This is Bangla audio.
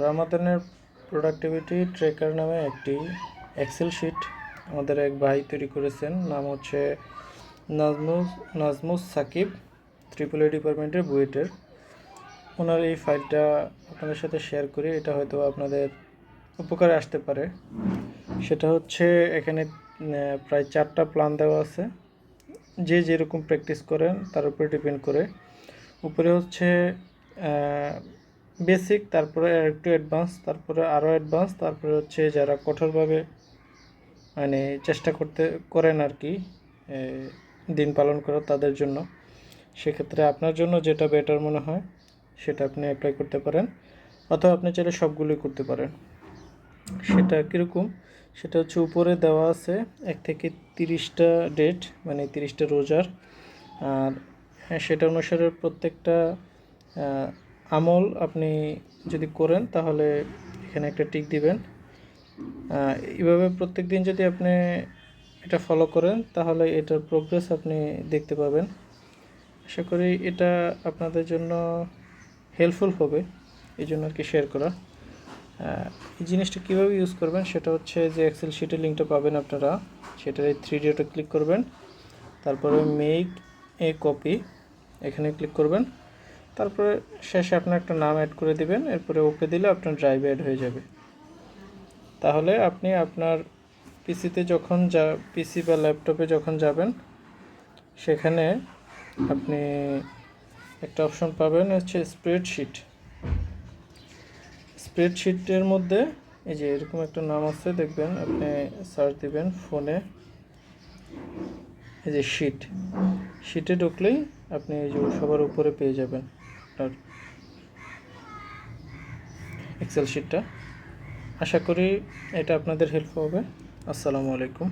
রামাদানের প্রোডাক্টিভিটি ট্রেকার নামে একটি এক্সেল শিট আমাদের এক ভাই তৈরি করেছেন। নাম হচ্ছে নাজমুস নাজমুস সাকিব ট্রিপল এ ডিপার্টমেন্টের বুয়েটের। ওনার এই ফাইলটা আপনাদের সাথে শেয়ার করি, এটা হয়তো আপনাদের উপকারে আসতে পারে। সেটা হচ্ছে এখানে প্রায় চারটা প্ল্যান দেওয়া আছে। যে যেরকম প্র্যাকটিস করেন, তার উপরে ডিপেন্ড করে। উপরে হচ্ছে বেসিক তারপরে একটু অ্যাডভান্স তারপরে আরও অ্যাডভান্স তারপরে হচ্ছে যারা কঠোরভাবে মানে চেষ্টা করতে, করেন আর কি দিন পালন করার তাদের জন্য, সেক্ষেত্রে আপনার জন্য যেটা বেটার মনে হয়, সেটা আপনি অ্যাপ্লাই করতে পারেন, অথবা আপনি চাইলে সবগুলোই করতে পারেন। সেটা কীরকম? সেটা হচ্ছে উপরে দেওয়া আছে এক থেকে তিরিশটা ডেট মানে তিরিশটা রোজার, আর সেটা অনুসারে প্রত্যেকটা আমল আপনি যদি করেন, তাহলে এখানে একটা টিক দিবেন। এভাবে প্রত্যেক দিন যদি আপনি এটা ফলো করেন, তাহলে এটার প্রোগ্রেস আপনি দেখতে পাবেন। আশা করি এটা আপনাদের জন্য হেল্পফুল হবে এই জন্য আর কি শেয়ার করা। এই জিনিসটা কীভাবে ইউজ করবেন, সেটা হচ্ছে যে এক্সেল শিটের লিঙ্কটা পাবেন আপনারা। সেটার এই থ্রি ডিওটা ক্লিক করবেন। তারপরে মেক এ কপি এখানে ক্লিক করবেন। তারপরে শেষে আপনার একটা নাম অ্যাড করে দিবেন, এরপরে ওকে দিলে আপনার ড্রাইভ অ্যাড হয়ে যাবে। তাহলে আপনি আপনার পিসিতে যখন যা পিসি বা ল্যাপটপে যখন যাবেন, সেখানে আপনি একটা অপশন পাবেন হচ্ছে স্প্রেডশিট স্প্রেডশিটের মধ্যে এই যে এরকম একটা নাম আছে, দেখবেন আপনি সার্চ দিবেন ফোনে এই যে শিট শিটে ঢুকলেই আপনি এই যে সবার উপরে পেয়ে যাবেন। আপনার এক্সেল শিটটা আশা করি এটা আপনাদের হেল্প হবে। আসসালামু আলাইকুম।